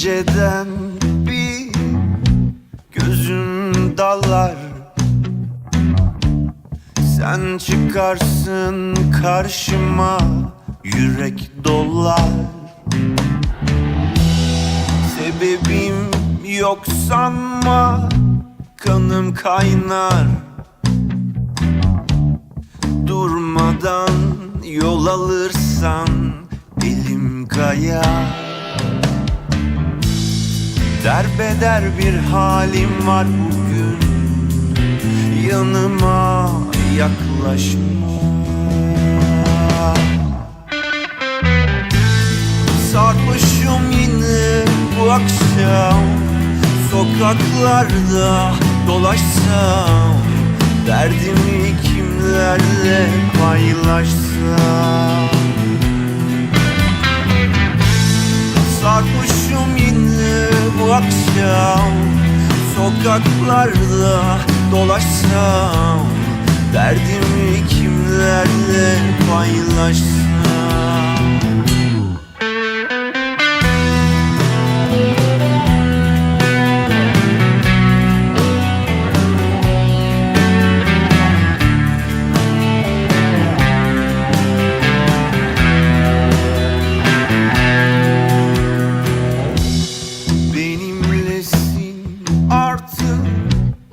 İnceden bir gözüm dalar Sen çıkarsın karşıma yürek dolar Sebebim yok sanma kanım kaynar. Durmadan yol alırsan elim kayar Derbeder bir halim var bugün. Yanıma yaklaşma. Sarhoşum yine bu akşam. Sokaklarda dolaşsam Derdimi kimlerle paylaşsam? Sarhoşum yine bu akşam Sokaklarda dolaşsam Derdimi kimlerle paylaşsam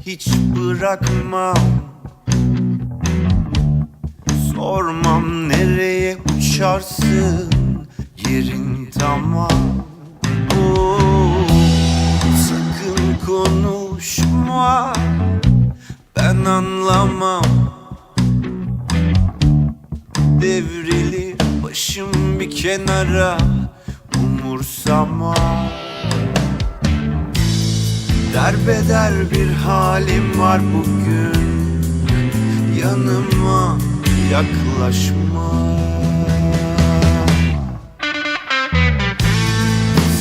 hiç bırakmam. Sormam nereye uçarsın yerin tamam. Oo, Sakın konuşma ben anlamam. Devrilir başım bir kenara umursama Derbeder bir halim var bugün. Yanıma yaklaşma.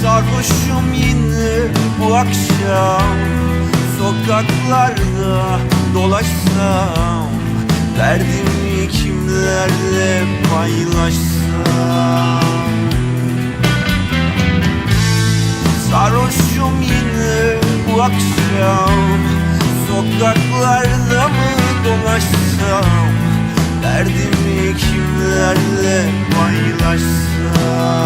Sarhoşum yine bu akşam. Sokaklarda dolaşsam Derdimi kimlerle paylaşsam Sarhoşum yine bu akşam. Sokaklarda mı dolaşsam? Derdimi kimlerle paylaşsam